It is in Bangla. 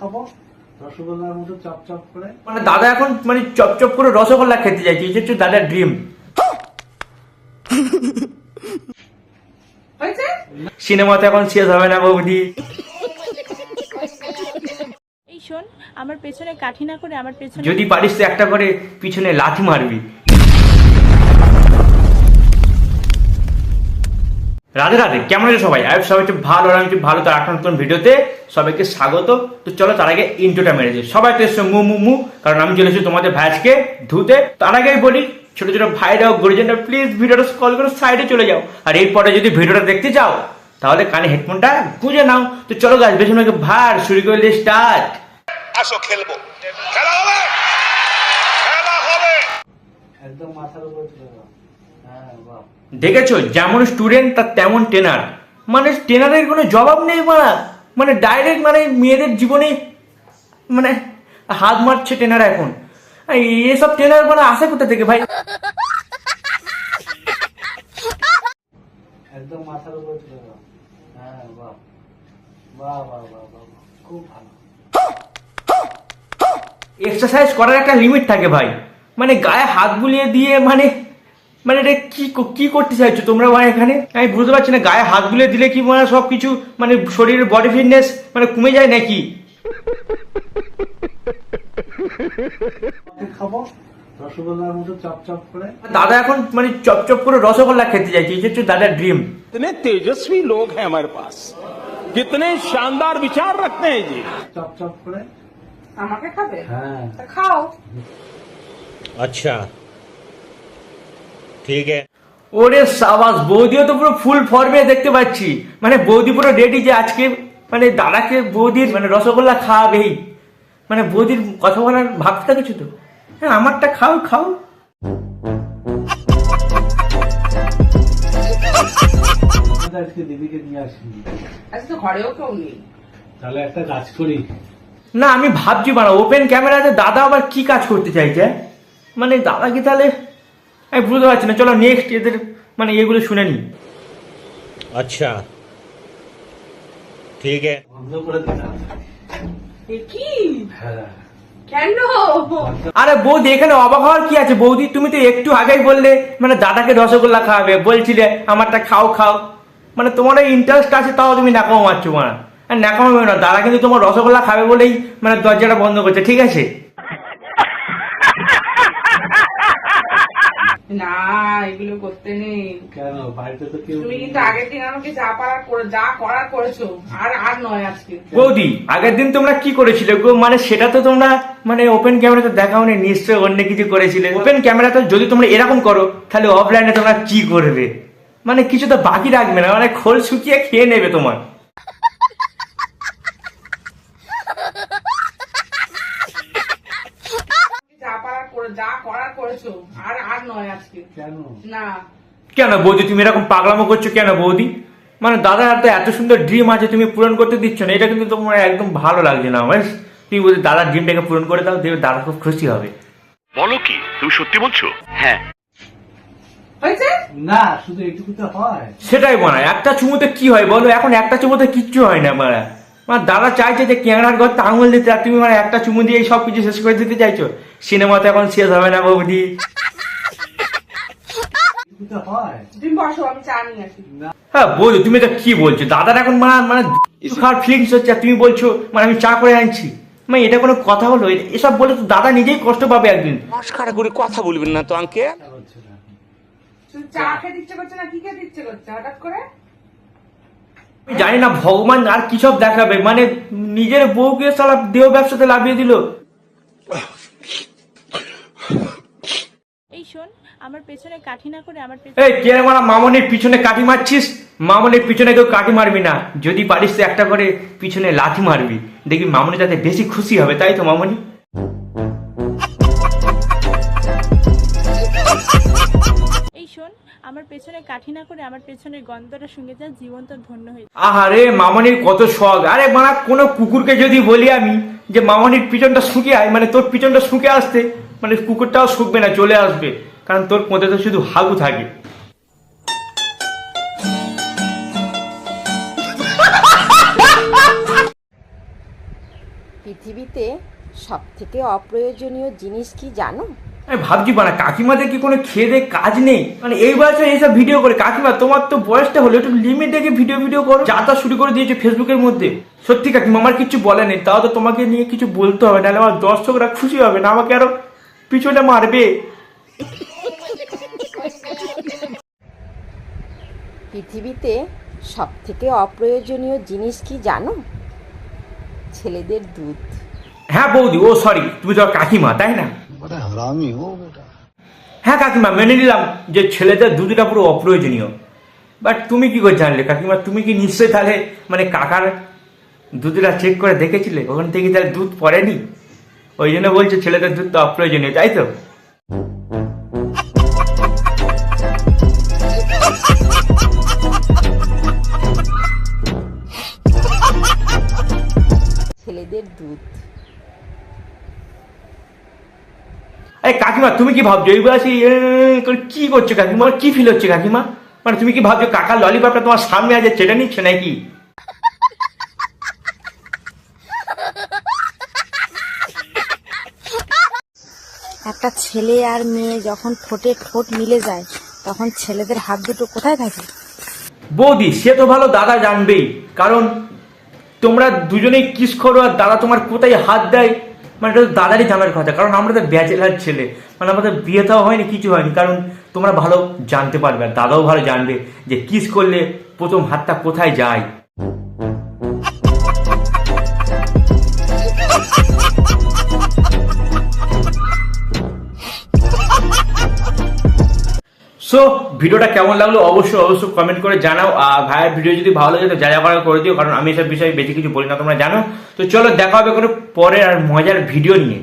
খাব। রসগোল্লার মতো চপ চপ করে। মানে দাদা এখন মানে চপ চপ করে রসগোল্লা খেতে চাইছে এই হচ্ছে দাদার ড্রিম সিনেমাতে এখন শেষ হবে না বৌদি। এই শোন আমার পেছনে কাঠি না করে আমার পেছনে যদি পারিস তো একটা করে পিছনে লাথি মারবি। রাধে রাধে কেমন আছে সবাই? আয়ব সবাই একটু ভালো আর আমি একটু ভালো। তার একটা নতুন ভিডিওতে সবাইকে স্বাগত। তো চলো তার আগে ইন্ট্রোটা মেরে দিই। সবাই তো এসছো মু মু মু কারণ আমি চলেছি তোমাদের ভাইজকে ধুতে। তার আগেই বলি ছোট ছোট ভাইরাও গুরুজনরা প্লিজ ভিডিওটা কল করে সাইডে চলে যাও। আর এরপরে যদি ভিডিওটা দেখতে চাও তাহলে কানে হেডফোনটা গুঁজে নাও। তো চলো গাছ বেশি ভার শুরু করে করলে স্টার্ট আসো খেলব। খেলা হবে! খেলা হবে! একদম মাথার উপর দেখেছ? যেমন স্টুডেন্ট তার তেমন ট্রেনার মানে ট্রেনারের কোনো জবাব নেই মারা মানে ডাইরেক্ট মানে মেয়েদের জীবনে মানে হাত মারছে ট্রেনার এখন। এসব ট্রেনার মানে আসে কোথা থেকে ভাই? একদম মাথার উপর তুলে হ্যাঁ বাহ। বাহ বাহ বাহ বাহ বাহ। খুব ভালো। এক্সারসাইজ করার একটা লিমিট থাকে ভাই। মানে গায়ে হাত বুলিয়ে দিয়ে মানে মানে এটা কি কি করতে চাইছো? তোমরা মানে এখানে? আমি বুঝতে পারছি না গায়ে হাত গুলে দিলে কি মানে সব কিছু মানে শরীরের বডি ফিটনেস মানে কমে যায় নাকি? দাদা এখন মানে চপচপ করে রসগোল্লা খেতে চাইছি এই হচ্ছে দাদার ড্রিম ইতনে তেজস্বী লোক হ্যাঁ আমার পাস কিতনে শানদার বিচার রাখতে হ্যাঁ জি চপ করে। আমাকে খাবে? হ্যাঁ। খাও। আচ্ছা। ঠিক আছে। ওরে সাবাস বৌদিও তো পুরো ফুল ফর্মে দেখতে পাচ্ছি। মানে বৌদি পুরো রেডি যে আজকে মানে দাদাকে বৌদির মানে রসগোল্লা খাওয়াবেই। মানে বৌদির কথা বলার ভাবতে কিছু তো। হ্যাঁ আমারটা খাও খাও। না আমি ভাবছি মানে ওপেন ক্যামেরাতে দাদা আবার কি কাজ করতে চাইছে? মানে দাদা কি তাহলে আমি বুঝতে পারছি না চলো নেক্সট এদের মানে এগুলো শুনে নি আচ্ছা। ঠিক আছে। বন্ধ করে কি? হ্যাঁ। কেন? আরে বৌদি এখানে অবাক হওয়ার কি আছে? বৌদি তুমি তো একটু আগেই বললে মানে দাদাকে রসগোল্লা খাওয়াবে বলছিলে আমারটা খাও খাও। মানে তোমার ইন্টারেস্ট আছে তাও তুমি নাকামো মারছো মানে আর নাকামো না দাদা কিন্তু তোমার রসগোল্লা খাবে বলেই মানে দরজাটা বন্ধ করছে ঠিক আছে? না এগুলো করতে নেই। কেন? বাড়িতে তো কেউ তুমি কিন্তু আগের দিন আমাকে যা পারার করে যা করার করেছ আর আর নয় আজকে। বৌদি আগের দিন তোমরা কি করেছিলে গো? মানে সেটা তো তোমরা মানে ওপেন ক্যামেরাতে দেখাও নি নিশ্চয়ই অন্য কিছু করেছিলে। ওপেন ক্যামেরাতে যদি তোমরা এরকম করো তাহলে অফলাইনে তোমরা কি করবে? মানে কিছু তো বাকি রাখবে না মানে খোল শুকিয়ে খেয়ে নেবে তোমার যা পারার করে যা করার করেছ আর আর নয় আজকে। কেন? না। কেন বৌদি তুমি এরকম পাগলামো করছ কেন বৌদি? মানে দাদার হাতে এত সুন্দর ড্রিম আছে তুমি পূরণ করতে দিচ্ছ না এটা কিন্তু তোমার একদম ভালো লাগছে না আমার তুমি বলছি দাদার ড্রিমটাকে পূরণ করে দাও দেখবে দাদা খুব খুশি হবে। বলো কি তুমি সত্যি বলছো? হ্যাঁ। না শুধু তো হয়। সেটাই মনে একটা চুমুতে কি হয় বলো? এখন একটা চুমুতে কিচ্ছু হয় না মারা। মানে দাদা চাইছে যে ক্যামেরার ঘর আঙুল দিতে আর তুমি মানে একটা চুমু দিয়ে সব কিছু শেষ করে দিতে চাইছো? সিনেমাতে এখন শেষ হবে না বৌদি। তো হয় হ্যাঁ বৌদি তুমি তো কি বলছো? দাদার এখন মানে মানে খাওয়ার ফিলিংস হচ্ছে আর তুমি বলছো মানে আমি চা করে আনছি। মানে এটা কোনো কথা হলো? এসব বলে তো দাদা নিজেই কষ্ট পাবে একদিন। মস্কারা করে কথা বলবেন না তো তা শুধু চা খেতে ইচ্ছে করছে না? কি খেতে ইচ্ছে করছে হঠাৎ করে? জানি না ভগবান আর কি সব দেখাবে? মানে নিজের বউকে সালা দেহ ব্যবসাতে লাভিয়ে দিল। এই শোন আমার পেছনে কাঠি না করে আমার পেছনে এই কে মারা মামনির পিছনে কাঠি মারছিস? মামনির পিছনে কেউ কাঠি মারবি না। যদি পারিস তো একটা করে পিছনে লাথি মারবি। দেখবি মামনি তাতে বেশি খুশি হবে তাই তো মামনি? শোন আমার পেছনে কাঠি না করে আমার পেছনের গন্ধটা শুনে যা জীবন তোর ধন্য হয়ে। আহারে মামনির কত শখ। আরে মারা কোনো কুকুরকে যদি বলি আমি যে মামনির পিছনটা শুকে আয় মানে তোর পিছনটা শুকে আসতে মানে কুকুরটাও শুকবে না চলে আসবে। কারণ তোর কোঁতে তো শুধু হাগু থাকে। পৃথিবীতে সব থেকে অপ্রয়োজনীয় জিনিস কি জানো? আমি ভাবছি বানা কাকিমাদের কি কোনো খেয়ে কাজ নেই? মানে এই বয়সে এইসব ভিডিও করে। কাকিমা, তোমার তো বয়সটা হলো, একটু লিমিট দেখে ভিডিও ভিডিও করো। যা তা শুরু করে দিয়েছে ফেসবুকের মধ্যে। সত্যি কাকিমা, আমার কিছু বলে নেই। তাও তো তোমাকে নিয়ে কিছু বলতে হবে, নাহলে আমার দর্শকরা খুশি হবে না, আমাকে আরও পিছনে মারবে। পৃথিবীতে সব থেকে অপ্রয়োজনীয় জিনিস কি জানো? ছেলেদের দুধ। হ্যাঁ বৌদি ও সরি তুমি তো কাকিমা তাই না? হ্যাঁ কাকিমা মেনে নিলাম যে ছেলেদের দুধটা পুরো অপ্রয়োজনীয়। বাট তুমি কি করে জানলে কাকিমা? তুমি কি নিশ্চয়ই তাহলে মানে কাকার দুধটা চেক করে দেখেছিলে? ওখান থেকে তাহলে দুধ পড়েনি? ওই জন্য বলছে ছেলেদের দুধ তো অপ্রয়োজনীয় তাই তো? ছেলেদের দুধ। আরে কাকিমা তুমি কি ভাবছ? এই বয়সে এ, করে কি করছ কাকিমা? কি ফিল হচ্ছে কাকিমা? মানে তুমি কি ভাবছ কাকার ললিপপটা তোমার সামনে আছে চেটে নিচ্ছে নাকি? একটা ছেলে আর মেয়ে যখন ঠোঁটে ঠোঁট মিলে যায় তখন ছেলেদের হাত দুটো কোথায় থাকে? বৌদি সে তো ভালো দাদা জানবেই। কারণ তোমরা দুজনেই কিস করো আর দাদা তোমার কোথায় হাত দেয়? মানে এটা দাদারই জানার কথা, কারণ আমরা তো ব্যাচেলার ছেলে। মানে আমাদের বিয়ে তো হয়নি, কিছু হয়নি, কারণ তোমরা ভালো জানতে পারবে আর দাদাও ভালো জানবে যে কিস করলে প্রথম হাতটা কোথায় যায়। সো ভিডিওটা কেমন লাগল অবশ্যই অবশ্যই কমেন্ট করে জানাও। আর ভাইয়ের ভিডিও যদি ভালো লাগে, তো যা যা করা করে দিও, কারণ আমি এসব বিষয়ে বেশি কিছু বলি না, তোমরা জানো। তো চলো, দেখা হবে কোনো পরের আর মজার ভিডিও নিয়ে।